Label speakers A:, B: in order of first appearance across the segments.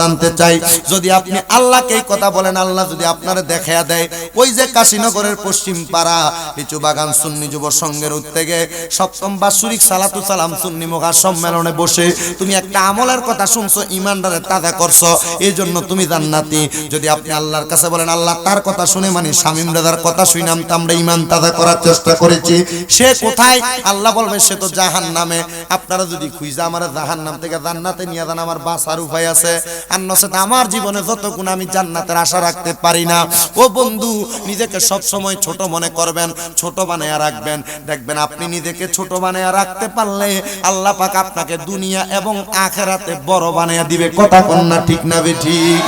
A: জানতে চাই, যদি আপনি আল্লাহকে কথা বলেন, আল্লাহ যদি আপনারা দেখা দেয়, ওই যে কাশীনগরের পশ্চিম পাড়া, লিচু বাগান সুন্নি যুব সংঘের উদ্যোগে সপ্তম বাৎসরিক সালাতু সালাম সুন্নি মুখা সম্মেলনে বসে তুমি একটা আমলের কথা শুনছো, ইমানদারে তাদা করছ, এই জন্য তুমি জান্নাতি। যদি আপনি আল্লাহর কাছে বলেন, আল্লাহ তার কথা শুনে মানে শামিম রাজার কথা শুনাম তো আমরা ইমান তাদা করার চেষ্টা করেছি। সে কোথায়? আল্লাহ বলবে, সে তো জাহান নামে আপনারা যদি খুঁজে আমার জাহান নাম থেকে জান্নাতে নিয়ে যান, আমার বাঁচার উপায় আছে। আর আমার জীবনে যতক্ষণ আমি জান্নাতের আশা রাখতে পারি না। ও বন্ধু, নিজেকে সব সময় ছোট মনে করবেন, ছোট বানায়া রাখবেন। দেখবেন আপনি নিজেকে ছোট বানায়া রাখতে পারলে আল্লাহ পাক আপনাকে দুনিয়া এবং আখেরাতে বড় বানায়া দিবে। কথা কন্যা ঠিক না বেঠিক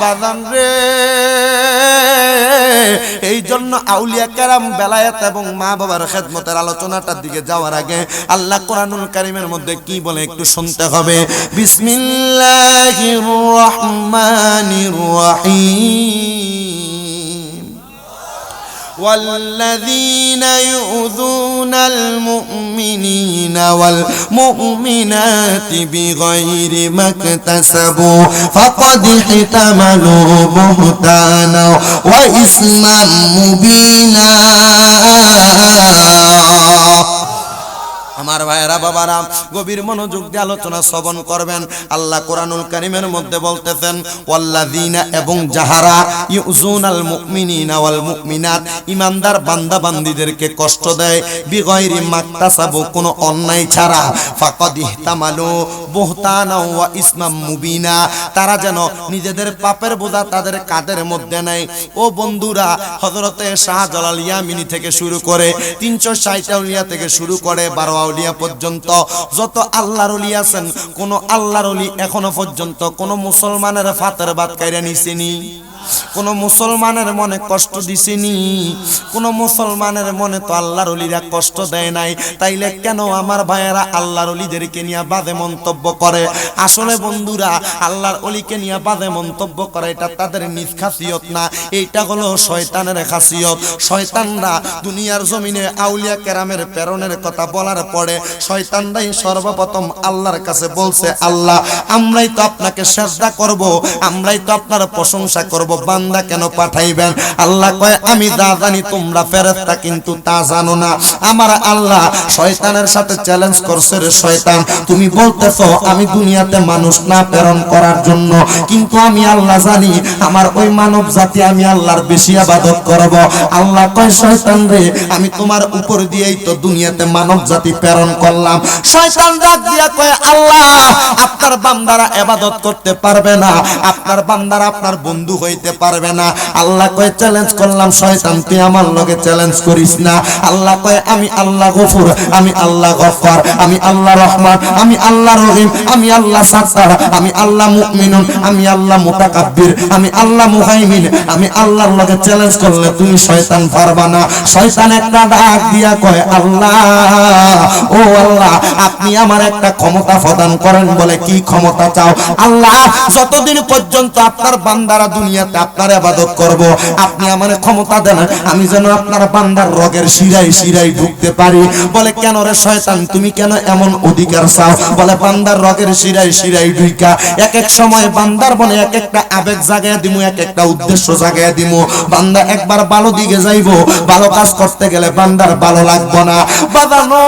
A: বাদান রে এই জন্য আউলিয়া কেরাম, বেলায়েত এবং মা বাবার খেদমতের আলোচনাটার দিকে যাওয়ার আগে আল্লাহ কোরআনুল কারিমের মধ্যে কি বলে একটু শুনতে হবে। বিসমিল্লাহির রহমানির রহিম। والذين يؤذون المؤمنين والمؤمنات بغير ما اكتسبوا فقد احتملوا بهتانا وإثما مبينا. আমার ভাইয়েরা, বাবারা, গভীর মনোযোগ দিয়ে আলোচনা শ্রবণ করবেন। আল্লাহ কোরআনুল কারিমের মধ্যে বলতেছেন, ওয়াল্লাযিনা এবং যাহারা ইউজুনাল মুমিনিনা ওয়াল মুমিনাত, ইমানদার বান্দা বান্দীদেরকে কষ্ট দেয় বিগয়রি মাকতাসাবু, কোনো অন্যায় ছাড়া, ফাকাদ ইহতামালু বুহতানা ওয়া ইসমাম মুবিনা। তারা যেন নিজেদের পাপের বোঝা তাদের কাঁধের মধ্যে নেয়। ও বন্ধুরা, হযরতে শাহজালাল ইয়ামিনী থেকে শুরু করে 360 আউলিয়া থেকে শুরু করে 12 আউলিয়া পর্যন্ত, যত আল্লাহর অলি আছেন, কোন আল্লাহর অলি এখনও পর্যন্ত কোন মুসলমানের ফাতের বাদ কাইরা নিছেনি। কোন মুসলমানের মনে কষ্ট দিছেনি? কোনো মুসলমানের মনে তো আল্লাহর অলিরা কষ্ট দেয় নাই। তাইলে কেন আমার ভাইয়েরা আল্লাহর অলিদেরকে নিয়ে বাদে মন্তব্য করে? আসলে বন্ধুরা, আল্লাহর অলিকে নিয়ে বাদে মন্তব্য করে এটা তাদের নিজ খাসিয়ত না। এইটা হলো শয়তানের খাসিয়ত। শয়তানরা দুনিয়ার জমিনে আউলিয়া কেরামের প্রেরণের কথা বলার পরে শয়তানরাই সর্বপ্রথম আল্লাহর কাছে বলছে, আল্লাহ, আমরাই তো আপনাকে সেজদা করব, আমরাই তো আপনার প্রশংসা করব। বান্দা কেন পাঠাইবেন? আল্লাহ কয়, আমি যা জানি তোমরা ফেরেশতা, কিন্তু তা জানো না। আমার আল্লাহ শয়তানের সাথে চ্যালেঞ্জ করছে রে শয়তান। তুমি বলতেছো, আমি দুনিয়াতে মানুষ না প্রেরণ করার জন্য। কিন্তু আমি আল্লাহ জানি, আমার ওই মানব জাতি আমি আল্লাহর বেশি আবাদত করব। আল্লাহ কয়, শয়তান রে, আমি তোমার উপর দিয়েই তো দুনিয়াতে মানব জাতি প্রেরণ করলাম। শয়তান ডাক দিয়া কয়, আল্লাহ, আপনার বান্দারা ইবাদত করতে পারবে না। আপনার বান্দারা আপনার বন্ধু হইতে পারবে না। আল্লাহ কয় চ্যালেঞ্জ করলাম, শয়তান, তুই আমার লগে চ্যালেঞ্জ করিস না। আল্লাহ কয়, আমি আল্লাহ গফুর, আমি আল্লাহ গফফার আমি আল্লাহ রহমান, আমি আল্লাহ রহিম, আমি আল্লাহ সাত্তার, আমি আল্লাহ মুমিনুন, আমি আল্লাহ মুতাকাব্বির, আমি আল্লাহ মুহাইমিন, আমি আল্লাহর লগে চ্যালেঞ্জ করলে তুমি শয়তান পারবা না। শয়তান একটা ডাক দিয়া কয়, আল্লাহ, ও আল্লাহ, আপনি আমার একটা ক্ষমতা প্রদান করেন বলে কি ক্ষমতা চাও? আল্লাহ, যতদিন পর্যন্ত আপনার বান্দারা দুনিয়াতে আপনার আবাদত করব। আপনি আমার ক্ষমতা দেন, আমি যেন আপনার বান্দার রগের শিরাই শিরাই ঢুকতে পারি। বলে, কেন রে শয়তান, তুমি কেন এমন অধিকার চাও? বলে, বান্দার রগের শিরাই শিরাই ঢুইকা, এক এক সময় বান্দার বলে এক একটা আবেগ জাগায় দিমু, এক একটা উদ্দেশ্য জাগায় দিমু। বান্দা একবার ভালো দিকে যাইবো, ভালো কাজ করতে গেলে বান্দার ভালো লাগবো না। বাদানো,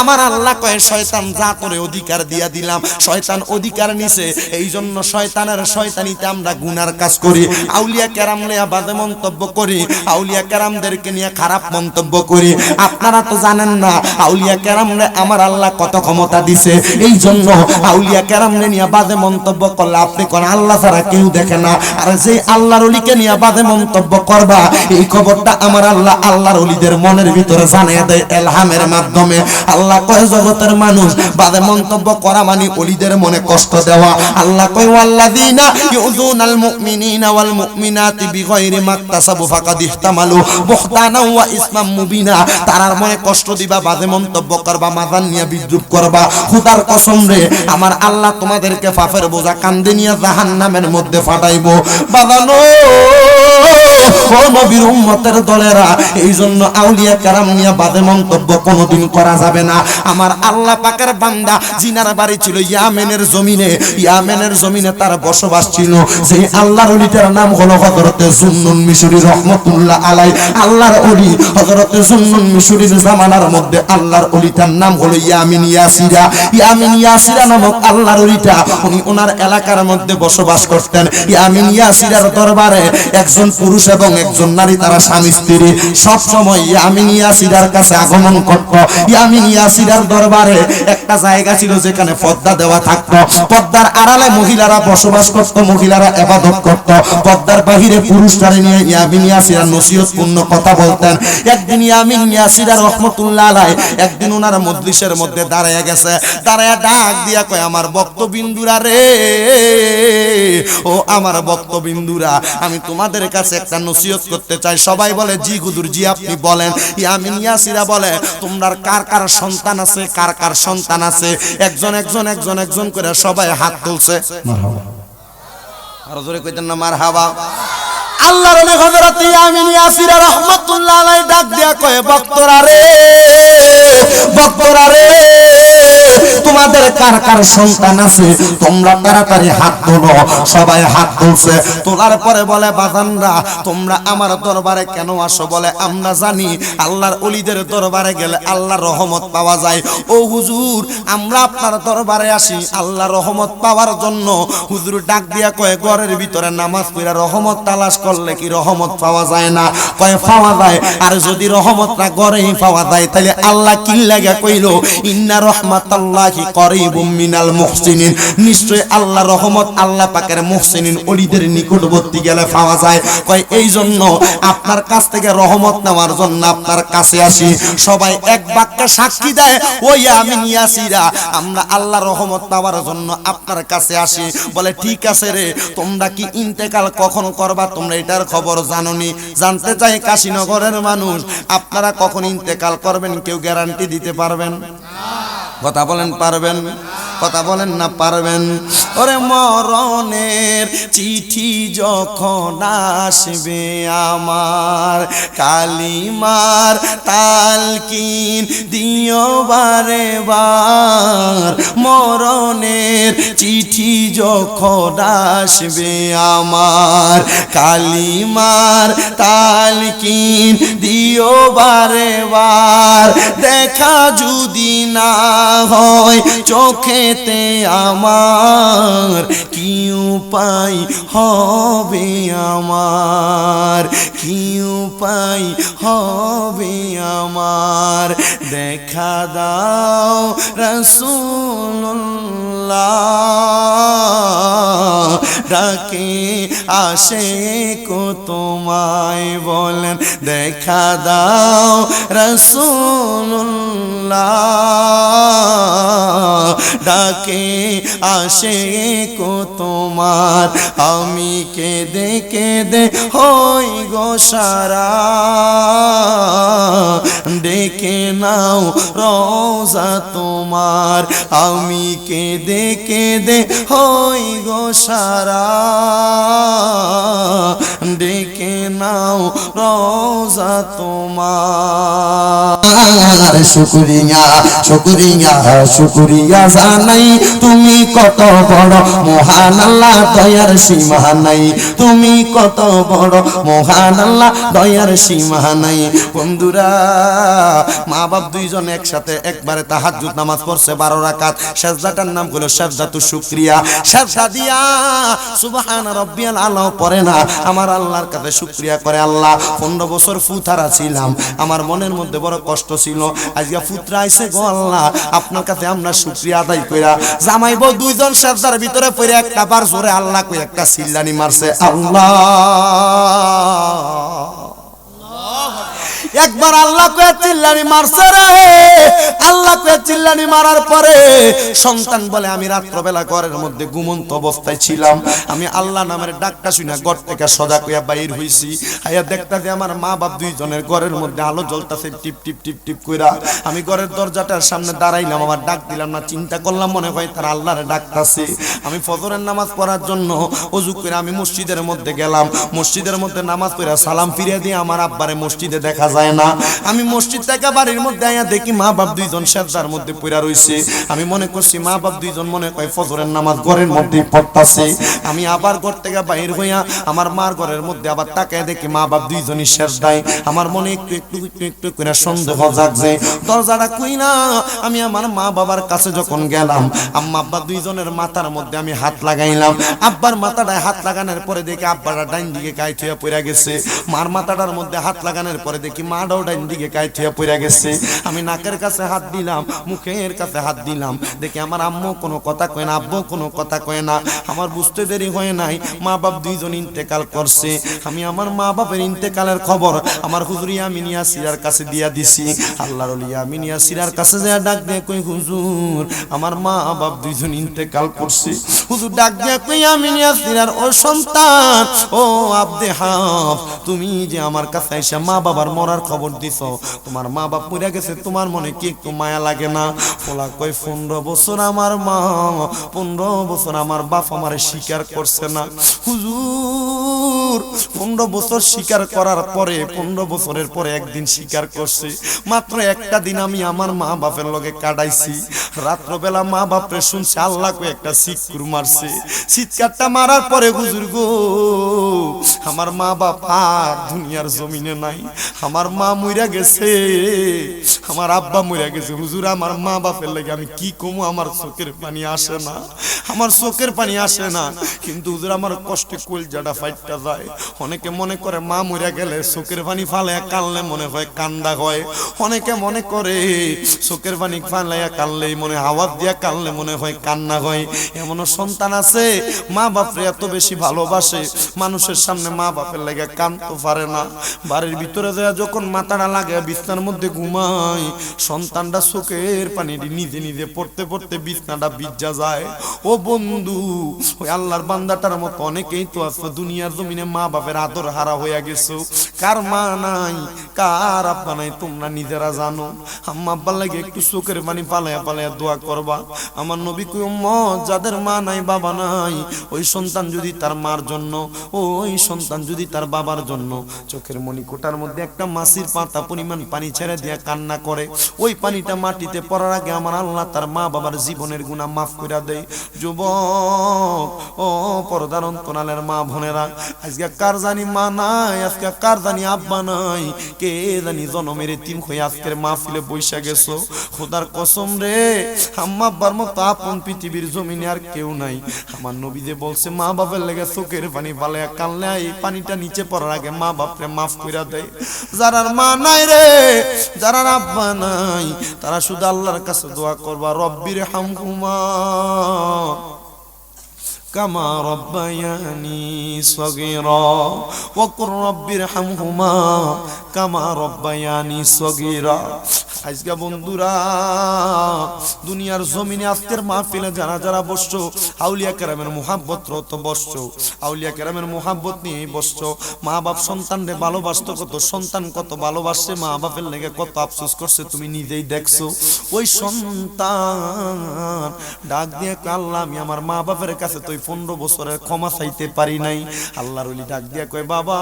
A: আমার আল্লাহ কয়, শয়তান, যা করে অধিকার দিয়া দিলাম, শয়তান অধিকার নিছে এই জন্য শয়তানের শয়তানিতে আমরা গুনার কাজ করি আউলিয়া কেরাম নিয়ে বাদে মন্তব্য করি আউলিয়া কেরামদেরকে নিয়ে খারাপ মন্তব্য করি। আপনারা তো জানেন না আউলিয়া কেরামরে আমার আল্লাহ কত ক্ষমতা দিছে। এই জন্য আউলিয়া কেরামরে নিয়ে বাদে মন্তব্য করলে আপনি কোন আল্লাহ ছাড়া কেউ দেখে না। আর যে আল্লাহর অলিকে নিয়ে বাদে মন্তব্য করবা এই খবরটা আমার আল্লাহ আল্লাহর অলিদের মনের ভিতরে জানিয়ে দেয় এলহামের মাধ্যমে। আল্লাহ কয় জগতের মানুষ বাদে মন্তব্য করা মানে অলিদের মনে কষ্ট দেওয়া। আল্লাহ কয় ওয়াল্লাযিনা ইউযুনাল মুমিনিনা ওয়াল والمؤمنات بغير ما ফাকাদ فقد احتملوا ওয়া ইসমাম مبينا. তারার মনে কষ্ট দিবা, বাজে মন্তব্য করবা, মাজান নিয়ে বিদ্রুপ করবা। খোদার কসম রে, আমার আল্লাহ তোমাদেরকে পাপের বোঝা কান্দে নিয়ে জাহান্নামের মধ্যে ফাটাইবো। বাদানো এই জন্য আউলিয়া বাদে মন্তব্য কোনোদিন জমিনে তার বসবাস ছিল। সেই আল্লাহর অলিটার নাম হলো হযরতে জুন্নুন রহমতুল্লাহ আলাই আল্লাহর অলি হযরতে জুন্নুন জামানার মধ্যে আল্লাহর অলিটার নাম হলো ইয়ামিন ইয়াসিরা। ইয়ামিন ইয়াসিরা নামক আল্লাহর অলিটা, উনি ওনার এলাকার মধ্যে বসবাস করতেন। ইয়ামিন ইয়াসিরার দরবারে একজন পুরুষ এবং একজন নারী, তারা স্বামী, স্ত্রী, সব সময় ইয়ামিন ইয়াসিরার কাছে আগমন করত। ইয়ামিন ইয়াসিরার দরবারে একটা জায়গা ছিল যেখানে পর্দা দেওয়া থাকতো। পর্দার আড়ালে মহিলারা বসবাস করত, মহিলারা ইবাদত করত। পর্দার বাহিরে পুরুষরা নিয়ে ইয়ামিন ইয়াসিরা নসিহতপূর্ণ কথা বলতেন। একদিন ইয়ামিন ইয়াসিরা রহমতুল্লাহ আলাই একদিন ওনার মজলিসের মধ্যে দাঁড়ায় গেছে। দাঁড়ায় ডাক দিয়া কয়, আমার বক্তবিন্দুরা রে, ও আমার বক্তবিন্দুরা আমি তোমাদের কাছে একটা নসিহত করতে চাই। সবাই বলে জি হুজুর জি আপনি বলেন। ইয়ামিন ইয়াসিরা বলে তোমরা কার কার সন্তান আছে কার কার সন্তান আছে? একজন একজন একজন একজন করে সবাই হাত তুলছে। আরও জোরে কইতেন না মার হাবা আল্লাহর অনেক হযরত ইয়ামিন ইয়াসিরা রাহমাতুল্লাহ আলাই ডাক দিয়া কয় ভক্তরা রে ভক্তরা রে তোমাদের কার কার সন্তান আছে? তোমরা তাড়াতাড়ি হাত তোলো সবাই হাত তুলছে তোলার পরে বলে, বাজানরা, তোমরা আমার দরবারে কেন আসো বলে? আমরা জানি আল্লাহর অলিদের দরবারে গেলে আল্লাহর রহমত পাওয়া যায়। ও হুজুর, আমরা আপনার দরবারে আসি আল্লাহ রহমত পাওয়ার জন্য। হুজুর ডাক দিয়া কয়, ঘরের ভিতরে নামাজ পড়া রহমত তালাশ করলে কি রহমত পাওয়া যায় না? কয়, পাওয়া যায়। আর যদি রহমত রহমতটা ঘরেই পাওয়া যায়, তাহলে আল্লাহ কি লাগা কইলো? ইন্না রহমাতাল্লাহি করিবুম মিনাল মুহসিনিন। নিশ্চয় আল্লাহ রহমত, আল্লাহ পাকের মুহসিনিন ওলিদের নিকটবর্তী গেলে পাওয়া যায়। কয়, এই জন্য আপনার কাছ থেকে রহমত নেওয়ার জন্য আপনার কাছে আসি। সবাই এক বাক্যে সাক্ষী দেয় ওই আমি নিয়াসিরা আমরা আল্লাহ রহমত পাওয়ার জন্য আপনার কাছে আসি। বলে, ঠিক আছে রে, তোমরা কি ইন্তেকাল কখন করবা তোমরা এটার খবর জানোনি। জানতে চাই কাশীনগরের মানুষ, আপনারা কখন ইন্তেকাল করবেন, কেউ গ্যারান্টি দিতে পারবেন? কথা বলেন পারবেন, কথা বলেন না পারবেন। ওরে মরণের চিঠি যখন আসবে আমার, কালিমার তালকিন দিও বারে বার। মরণের চিঠি যখন আসবে আমার, কালিমার তালকিন দিও বারে বার। দেখা যদি না হয় চোখেতে আমার কি উপায় হবে আমার কি উপায় হবে আমার। দেখা দাও রসুল্লাহ ডাকে আসে কো তোমায় বলেন, দেখা দাও রসুল্লাহ ডাকে আসে কো তোমার, আমি কেঁদে কেঁদে হই গো সারা। ডেকে নাও রোজা তোমার, আমি কে দেখে কেঁদে হই গো সারা। ডেকে নাও রোজা তোমার। শুকুরিয়া শুকুরিয়া শুকুরিয়া জানাই। তুমি কত বড় মহান আল্লাহ, দয়ার সীমা নাই। তুমি কত বড় মহান আল্লাহ, দয়ার সীমা নাই। বন্ধুরা মা বাপ দুইজন একসাথে একবারে তাহাজ্জুদ নামাজ পড়ছে বারো রাকাত। সেজদাটার নাম হলো সেজদাতু শুকরিয়া। সেজদা দিয়া সুবহান রব্বিয়াল আল্লাহ পড়ে না। আমার আল্লাহর কাছে শুক্রিয়া করে আল্লাহ, পনেরো বছর ফুতারা ছিলাম। আমার মনের মধ্যে বড় কষ্ট ছিল। আজকে ফুতরা আইছে গো আল্লাহ, আপনার কাছে আমরা শুক্রিয়া আদায় কইরা জামাই বউ দুইজন সেজদার ভিতরে পড়ে একটা বার জোরে আল্লাহ কই একটা সিল্লানি মারছে। আল্লাহ একবার আল্লাহ কয়ে চিল্লানি মারছে রে। আল্লাহ কয়ে চিল্লানি মারার পরে সন্তান বলে, আমি রাত্রবেলা ঘরের মধ্যে ঘুমন্ত অবস্থায় ছিলাম। আমি আল্লাহ নামের ডাকটা শুনে ঘর থেকে সজা কইয়া বাইর হইছি। আইয়া দেখতা যে আমার মা বাপ দুইজনের ঘরের মধ্যে আলো জ্বলতাছে টিপ টিপ টিপ টিপ কইরা। আমি ঘরের দরজাটার সামনে দাঁড়াইলাম, আমার ডাক দিলাম না, চিন্তা করলাম মনে হয় তার আল্লাহর ডাকতাছে। আমি ফজরের নামাজ পড়ার জন্য অজু করে আমি মসজিদের মধ্যে গেলাম। মসজিদের মধ্যে নামাজ পড়ে সালাম ফিরিয়ে দিয়ে আমার আব্বারে মসজিদে দেখা যায়। না। আমি মসজিদ থেকে বাড়ির মধ্যে আইয়া দেখি মা বাপ দুইজন সেজদার মধ্যে পড়া রইছে। আমি মনে করছি মা বাপ দুইজন মনে হয় ফজরের নামাজ ঘরের মধ্যে পড়তাছে। আমি আবার ঘর থেকে বাইর হইয়া আমার মার ঘরের মধ্যে আবার তাকায় দেখি মা বাপ দুইজনই শেষ দেয় আমার মনে একটু একটু একটু একটু করে সন্দেহ জাগছে। দরজাটা কই না আমি আমার মা বাবার কাছে যখন গেলাম, আম্মা আব্বা দুইজনের মাথার মধ্যে আমি হাত লাগাইলাম। আব্বার মাথাটায় হাত লাগানোর পরে দেখি আব্বাটা ডাইন দিকে কায় থুয়া পড়ে গেছে। মার মাথাটার মধ্যে হাত লাগানোর পরে দেখি পড়ে গেছে। আমি নাকের কাছে হাত দিলাম কাছে হাত দিলাম। দেখি আমার আম্মু কোনো কথা কয় না কোনো কথা কয় না। আমার বুঝতে দেরি হয় নাই মা বাপ দুইজন ইন্তেকাল করছে। আমি আমার মা বাপের ইন্তেকালের খবর আমার হুজুরি আমিনিয়া সিরার কাছে দিয়া দিছি। আল্লাহর আমিনিয়া সিরার কাছে যা ডাক দিয়ে কই হুজুর, আমার মা বাপ দুইজন ইন্তেকাল করছে। হুজুর ডাক দিয়ে কই আমিনিয়া সিরার ও সন্তান, ও আব্দে হাফ, তুমি যে আমার কাছে এসে মা বাবার মরার খবর দিছ। তোমার মা বাপ মরে গেছে, তোমার মনে কি একটু মায়া লাগে না? ওলা কই পনেরো বছর আমার মা, পনেরো বছর আমার বাপ আমারে স্বীকার করছে না। হুজুর, পনেরো বছর স্বীকার করার পরে, পনেরো বছরের পরে একদিন স্বীকার করছে। মাত্র একটা দিন আমি আমার মা বাপের লগে কাটাইছি। রাত্রবেলা মা বাপরে শুনছে, আল্লাহ কই একটা সিকুর মারছে। চিৎকারটা মারার পরে হুজুর গো, আমার মা বাপ আর দুনিয়ার জমিনে নাই। আমার মা মইরা গেছে। আমার আব্বা মইরা গেছে। হুজুর, আমার মা বাপের লাগে আমি কি কমু? আমার চোখের পানি আসে না। আমার চোখের পানি আসে না। কিন্তু হুজুর, আমার কষ্টে কলজাটা ফাইটটা যায়। অনেকে মনে করে মা মইরা গেলে চোখের পানি ফালে কানলে মনে হয় কান্দা হয়। অনেকে মনে করে চোখের পানি ফালাইয়া কানলেই মনে হাওয়া দিয়া কানলে মনে হয় কান্না হয়। এমনও সন্তান আছে, মা বাপরে এত বেশি ভালোবাসে। মানুষের সামনে মা বাপের লাগে কানতে পারে না। বাড়ির ভিতরে যায় যখন মাথাটা লাগে, বিছনার মধ্যে ঘুমায়, সন্তানটা চোখের পানি নিজে নিজে পড়তে পড়তে বিছনাটা বিজ্জা যায়। ও বন্ধু, ওই আল্লাহর বান্দাটার মতো অনেকেই তো আছে, দুনিয়ার জমিনে মা বাপের আদর হারা হইয়া গেছো। কার মা নাই, কার আব্বা নাই, তোমরা নিজেরা জানো। আম্মা আব্বার লাগে একটু চোখের পানি পালায়া পালায়া দোয়া করবা। আমার নবী কই, উম্মত, যাদের মা নাই, বাবা নাই, ওই সন্তান যদি তার মার জন্য, ওই সন্তান যদি তার বাবার জন্য। চোখের মণিকোটার মধ্যে একটা মাসির পাতা পরিমাণ পানি ছেড়ে দিয়া কান্না করে। ওই পানিটা মাটিতে পড়ার আগে আমার আল্লাহ তার মা বাবার জীবনের গুণা মাফ করে দেয়। যুবক, ও পরদার অন্তনালের মা বোনেরা, আজকে কার জানি মা নাই, আজকে কার জানি আব্বা নাই, কে জানি জনমের তিন হয়ে আজকের মাহফিলে বৈশা গেছো। খোদার কসম রে, আম্মা আব্বার মতো আপন পৃথিবীর জমিনে আর কেউ নাই। আমার নবী যে বলছে, মা বাপের লেগে চোখের পানি পালায়া কানলে, এই পানিটা নিচে পড়ার আগে মা বাপরে মাফ কইরা দেয়। যারার মা নাই রে যারা আব্বা নাই, তারা শুধু আল্লাহর কাছে দোয়া করবা রব্বির হামহুমা كما ربياني صغيرا وقل رب ارحمهما كما ربياني صغيرا আজকে বন্ধুরা দুনিয়ার জমিনে আজকের মাহফিলে যারা যারা বসছো আউলিয়া কেরামের মোহাব্বত রত বসছো আউলিয়া কেরামের মোহাব্বত নিয়ে বসছো মা বাপ সন্তানরে ভালোবাসতো কত সন্তান কত ভালোবাসছে মা বাপের লেগে কত আফসোস করছে তুমি নিজেই দেখছো ওই সন্তান ডাক দিয়ে কয়, আল্লাহ আমি আমার মা বাপের কাছে তো পনেরো বছরের ক্ষমা চাইতে পারি নাই। আল্লাহর ওলি ডাক দিয়ে কয়, বাবা,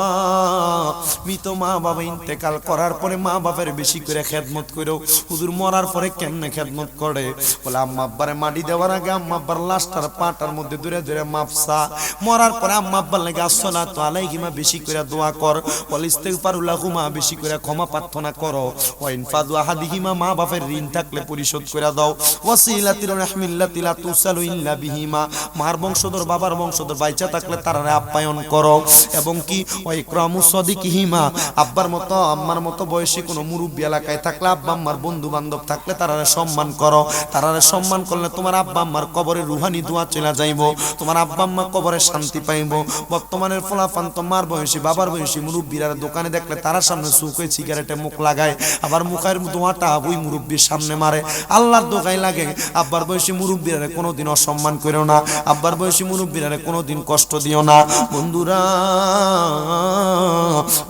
A: মৃত মা বাবা ইন্তেকাল করার পরে মা বাপের বেশি করে খেদমত করেও হুজুর মরার পরে কেমনে খেদমত করে? বলে, আম্মা আব্বারে মাটি দেওয়ার আগে আম্মা আব্বার লাশটার পাটার মধ্যে দূরে দূরে মাপসা মরার পরে আম্মা আব্বার লাগে আসলা তো আলাই আলাইহিমা বেশি করে দোয়া কর। বল ইস্তেগফারুল্লাহুমা বেশি করে ক্ষমা প্রার্থনা করো। ওয়াইন ফাদু আহাদিহিমা মা বাপের ঋণ থাকলে পরিশোধ করে দাও। ওয়াসিলাতির রাহমিল্লাতিলা তুসালু ইল্লা বিহিমা। মার বংশধর বাবার বংশধর বাইচা থাকলে তারা আপ্যায়ন করো। এবং কি? ওই ক্রমু সদিকিহিমা। আব্বার মতো, আম্মার মতো বয়সী কোনো মুরব্বী এলাকায় থাকলে আব্বা আম্মার বন্ধু বান্ধব থাকলে তারারে সম্মান করো। তারারে সম্মান করলে তোমার আব্বা আম্মার কবরে রুহানি দোয়া চলে যাইব। তোমার আব্বা আম্মা কবরে শান্তি পাইব। বর্তমানের ফলাফান তোমার বয়সী, বাবার বয়সী মুরব্বীরা দোকানে দেখলে তারা সামনে সুখে সিগারেটে মুখ লাগায়। আবার মুখের দোয়াটা ওই মুরব্বীর সামনে মারে। আল্লাহর দোকাই লাগে। আব্বার বয়সী মুরব্বীরা কোনোদিন অসম্মান করো না। আব্বার বয়সী মুরব্বীরা কোনোদিন কষ্ট দিও না। বন্ধুরা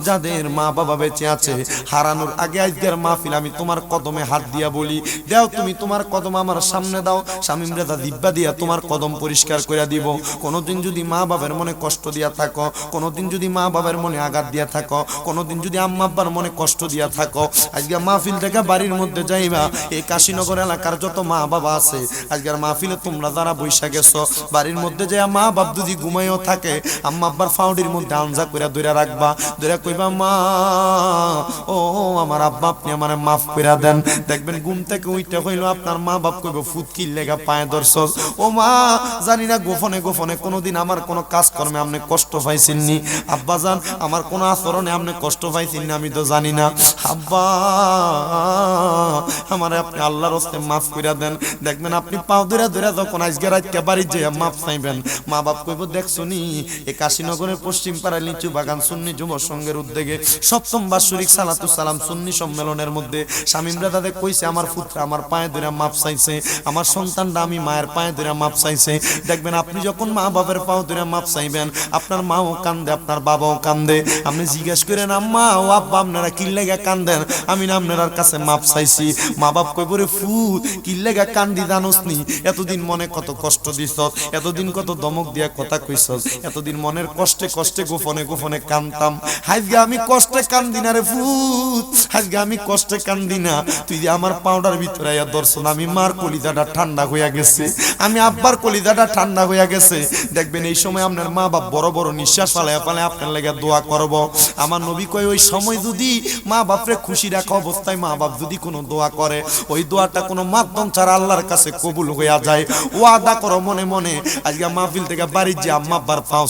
A: যাদের মা বাবা বেঁচে আছে, হারানোর আগে আজকের মাহফিল আমি তোমার কদমে হাত দিয়া বলি। দাও তুমি তোমার কদম আমার সামনে দাও, স্বামী রেদা দিব্যা দিয়া তোমার কদম পরিষ্কার করে দিব। কোনোদিন যদি মা বাবার মনে কষ্ট দিয়া থাকো, কোনোদিন যদি মা বাবার মনে আঘাত দিয়া থাকো, কোনোদিন যদি আম্মা আব্বার মনে কষ্ট দিয়া থাকো আজকে মাহফিল থেকে বাড়ির মধ্যে যাইবা, এই কাশীনগর এলাকার যত মা বাবা আছে, আজকের মাহফিলে তোমরা যারা বৈশা গেছো, বাড়ির মধ্যে যাইয়া মা বাপ যদি ঘুমাইও থাকে আম্মা আব্বার ফাউডির মধ্যে আনজা করে ধরে রাখবা ধরে আমার আব্বা, আপনি আমার কাজকর্মে আপনি কষ্ট আব্বা জান, আমার আচরণে আপনি কষ্ট পাইছেন আমি তো জানি না। আব্বা, আমার আপনি আল্লাহর মাফ করে দেন। দেখবেন আপনি পাও ধরে ধরে যখন আজকে রাতকে বাড়ি যে মাফ চাইবেন মা বাপ কইব দেখছ নি এই কাশীনগরের পশ্চিম পাড়ায় লিচু বাগান সুন্নি যুব সংঘের উদ্যোগে সপ্তম বাৎসরিক সালাতু সালাম সুন্নি সম্মেলনের মধ্যে স্বামীমরা তাদের কইছে, আমার পুত্র আমার পায়ে ধরে মাপ চাইছে, আমার সন্তানরা আমি মায়ের পায়ে ধরে মাপ চাইছে। দেখবেন, আপনি যখন মা বাবার পাও ধরে মাপ চাইবেন, আপনার মাও কান্দে, আপনার বাবাও কান্দে। আপনি জিজ্ঞেস করেন, আম্মা ও আব্বা, আপনারা কি লেগে কান্দেন? আমি না, আপনার কাছে মাপ চাইছি। মা বাপ কই বলে ফু, কি লেগে কান্দি জানোস নি? এতদিন মনে কত কষ্ট দিছ এতদিন কত দমক দিয়া কথা কইছ এতদিন মনের কষ্টে কষ্টে গোপনে গোপনে কান্দতাম আজকে আমি কষ্টে কান্দি না রে ফুট আজকে আমি কষ্টে কান্দি না তুই যে আমার পাউডার ভিতরে আয়া দর্শন আমি মার কলিজাটা ঠান্ডা হইয়া গেছে। আমি আব্বার কলিজাটা ঠান্ডা হইয়া গেছে। দেখবেন এই সময় আপনার মা বাপ বড় বড় নিঃশ্বাস পালায় পালায় আপনার লেগে দোয়া করব। আমার নবী কয়, ওই সময় যদি মা বাপরে খুশি রাখা অবস্থায় মা বাপ যদি কোনো দোয়া করে, ওই দোয়াটা কোনো মাধ্যম ছাড়া আল্লাহর কাছে কবুল হইয়া যায়। ওয়াদা করো মনে মনে। আজকে মাহফিল থেকে বাড়ির যে আম্মা আব্বার পাও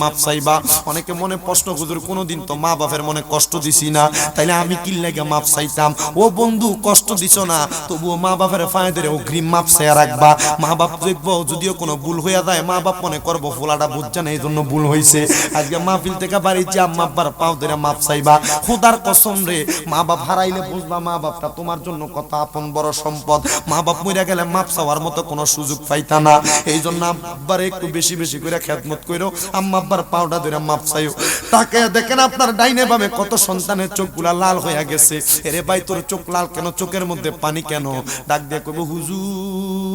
A: মাপ চাইবা। অনেকে মনে প্রশ্ন গুজুর কোনোদিন তো মা বাপের মনে কষ্ট দিছি না। তাইলে আমি কি লেগে মাপ চাইতাম? ও বন্ধু, কষ্ট দিছ না। তবুও মা বাপের ফায়ে অগ্রিম মাপ চাইয়া রাখবা। মা বাপ দেখব, যদিও কোনো ভুল হইয়া যায় মা বাপ মনে করব, ফোলাটা বুঝছে না এই জন্য ভুল হয়েছে আজকে মাহফিল থেকে বাড়ির যে আম্মা আব্বার পাও ধরে মাপ চাইবা। খুদার কসম রে মা বাপ হারাইলে বুঝবা মা বাপটা তোমার জন্য কত আপন বড় সম্পদ। মা বাপ মরে গেলে মাপ চাওয়ার মতো কোনো সুযোগ পাইতা না। এই জন্য আব্বার একটু বেশি বেশি করে খেদমত করো আম্মা পাউডা ধরে মাপ চাইও। তাকে দেখেন আপনার ডাইনে বামে কত সন্তানের চোখগুলা লাল হয়ে গেছে। এরে ভাই, তোর চোখ লাল কেন? চোখের মধ্যে পানি কেন? ডাক দিয়ে কইব, হুজুর,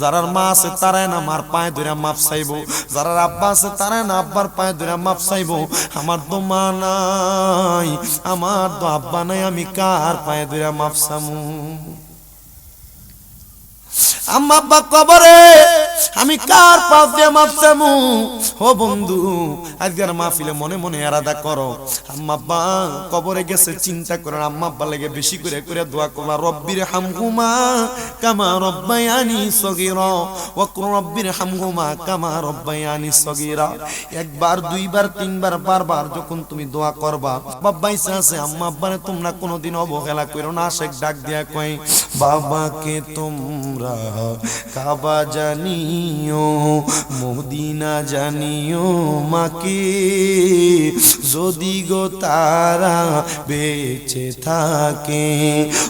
A: যারার মা আছে তারাই না আমার পায়ে ধরে মাপ চাইব। যারার আব্বা আছে তারাই না আব্বার পায়ে ধরে মাপ চাইব। আমার তো মা নাই, আমার তো আব্বা নাই, আমি কার পায়ে ধরে মাপ চামু? আম্মা আব্বা কবরে আমি কার পাপ দিয়ে মাপ চামু? ও বন্ধু আজকের মাহফিলে মনে মনে আলাদা করো। আম্মা আব্বা কবরে গেছে, চিন্তা করে আম্মা আব্বা লেগে বেশি করে করে দোয়া করবা রব্বির হামহুমা কামা রব্বায়ানি সগীরা। ওয়া কুর রব্বির হামহুমা কামা রব্বায়ানি সগীরা। একবার, দুইবার, তিনবার, বারবার যখন তুমি দোয়া করবা বাবাই আছে আম্মা আব্বারে তোমরা কোনোদিন অবহেলা করো না, শেখ ডাক দিয়া কই বাবাকে তোমরা কাবা জানিও, মদিনা জানিও মাকে, যদি গো তারা বেঁচে থাকে,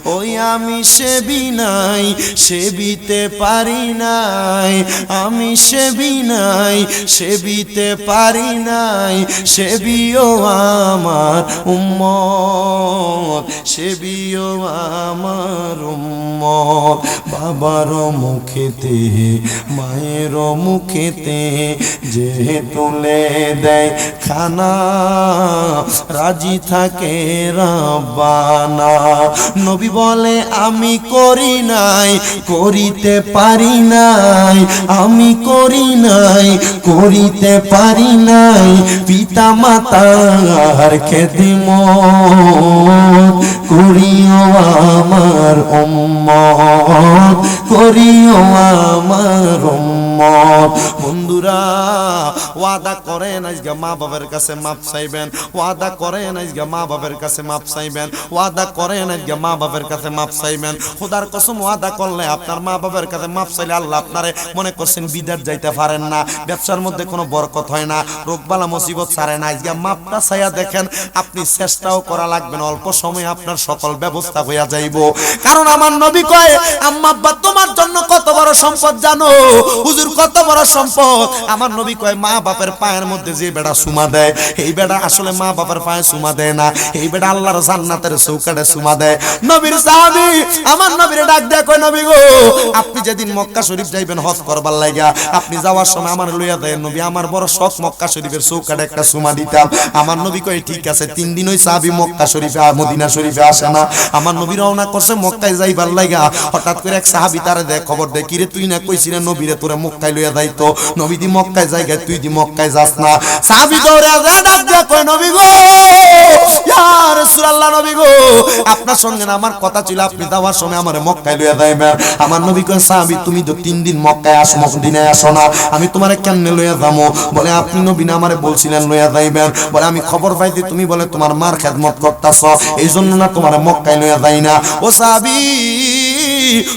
A: ওই আমি সেবি নাই, সেবিতে পারি নাই, আমি সেবি নাই, সেবিতে পারি নাই, সেবিও আমার উম্মত, সেবিও আমার উম্মত, বাবার মুখেতে মায়ের মুখেতে যে তুলে দেয় খানা, রাজি থাকে রাব্বানা। নবী বলে, আমি করি নাই, করিতে পারি নাই, আমি করি নাই, করিতে পারি নাই। পিতা মাতার খেদিম করিও আমার উম্মত করিও আমার উম্মত। বন্ধুরা, ওয়াদা করেন আজকে মা বাবার কাছে মাপ চাইবেন। ওয়াদা করেন আজকে মা বাবার কাছে মাপ চাইবেন। ওয়াদা করেন আজকে মা বাবার কাছে মাপ চাইবেন। খোদার কসম ওয়াদা করলে আপনার মা বাবার কাছে মাপ চাইলে আল্লাহ আপনারে মনে করছেন বিদার যাইতে পারেন না। ব্যবসার মধ্যে কোনো বরকত হয় না, রোগবালা মুসিবত ছাড়ে না। আজকে মাপটা চাইয়া দেখেন, আপনি চেষ্টাও করা লাগবে না, অল্প সময়ে আপনার সকল ব্যবস্থা হইয়া যাইব। কারণ আমার নবী কয়, আম্মা আব্বা, তোমার জন্য কত বড় সম্পদ জানো? হুজুর, কত বড় সম্পদ? আমার নবী কয়, মা বাপের পায়ের মধ্যে যে বেড়া সুমা দেয়, এই বেড়া আসলে মা বাপের পায়ে সুমা দেয় না। এই বেড়া আল্লাহর জান্নাতের চৌকাটে সুমা দেয়। নবীর সাহাবী, আমার নবীর ডাক দেয় কয়, নবী গো, আপনি যেদিন মক্কা শরীফ যাইবেন হজ করবার লাগা আপনি যাওয়ার সময় আমার লইয়া দেয় নবী, আমার বড় শখ মক্কা শরীফের চৌকাটে একটা সুমা দিতাম। আমার নবী কয়, ঠিক আছে, তিন দিন ওই সাহাবী মক্কা শরীফে, মদিনা শরীফে আসে না। আমার নবী রওনা করছে মক্কায় যাইবার লাগা হঠাৎ করে এক সাহাবী তারে দেয় খবর দেয়, কিরে তুই না কইছিস নবীরে তোরে মক্কায় লইয়া যাইতো? নবী দি মক্কায় জায়গায় তুই দি মক্কায় যাস না। সাহাবী দৌড়ে ডাক দিয়া কয়, নবী গো নবী গো, আপনার সঙ্গে না আমার কথা ছিল, আপনি যাওয়ার সময় আমারে মক্কায় লইয়া যাইবেন। আমার নবী কয়, সাহাবী, তুমি তো তিন দিন মক্কায় আসো, মদিনায় আসো না। আমি তোমারে কেমনে লইয়া যাব? বলে, আপনি নবী না আমারে বলছিলেন লইয়া যাইবেন। বলে, আমি খবর পাইছি, তুমি বলে তোমার মার খেদমত করতাছ এই জন্য না তোমার মক্কায় লইয়া যাই না। ও সাহাবী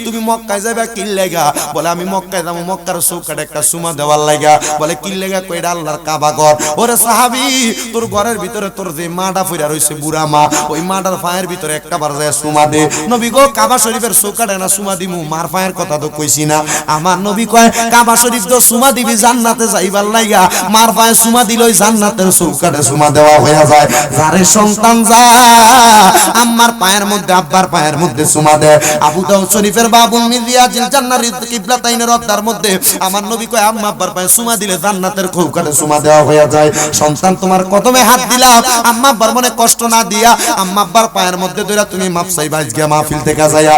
A: তুমি মক্কায় যাবে কি লেগা? বলে, আমি মক্কায় যাব, মক্কার চৌকাটে একটা সুমা দেওয়ার লাগা। বলে কি লেগা কইটা আল্লাহর কাবা ঘর। ওরে সাহাবি, তোর ঘরের ভিতরে তোর যে মাটা ফিরা রইছে বুড়া মা, ওই মাটার পায়ের ভিতরে একটা বার যায় সুমা দে। নবী গো, কাবা শরীফের চৌকাটে না সুমা দিমু? মার পায়ের কথা তো কইছি না। আমার নবী কয়, কাবা শরীফ তো সুমা দিবি, জান্নাতে যাইবার লাইগা মার পায়ে সুমা দিলই জান্নাতের চৌকাটে সুমা দেওয়া হয়ে যায়। যারে সন্তান যা, আম্মার পায়ের মধ্যে, আব্বার পায়ের মধ্যে সুমা দেয় আবু দাউদ শরীফের বাবুল মিলিয়া জিল কিবলা তাইনের রদ্দার মধ্যে আমার নবী কয়, আম্মা, আব্বার পায়ে সুমা দিলে জান্নাতের চৌকাটে সুমা দেওয়া হয়ে যায়। সন্তান তোমার কদমে হাত দিলাম আম্মা, আব্বার মনে কষ্ট না দিয়া, আম্মা, আব্বার পায়ের মধ্যে ধরে তুমি মাপসাই বাইজ গিয়া মাহফিল থেকে যাইয়া।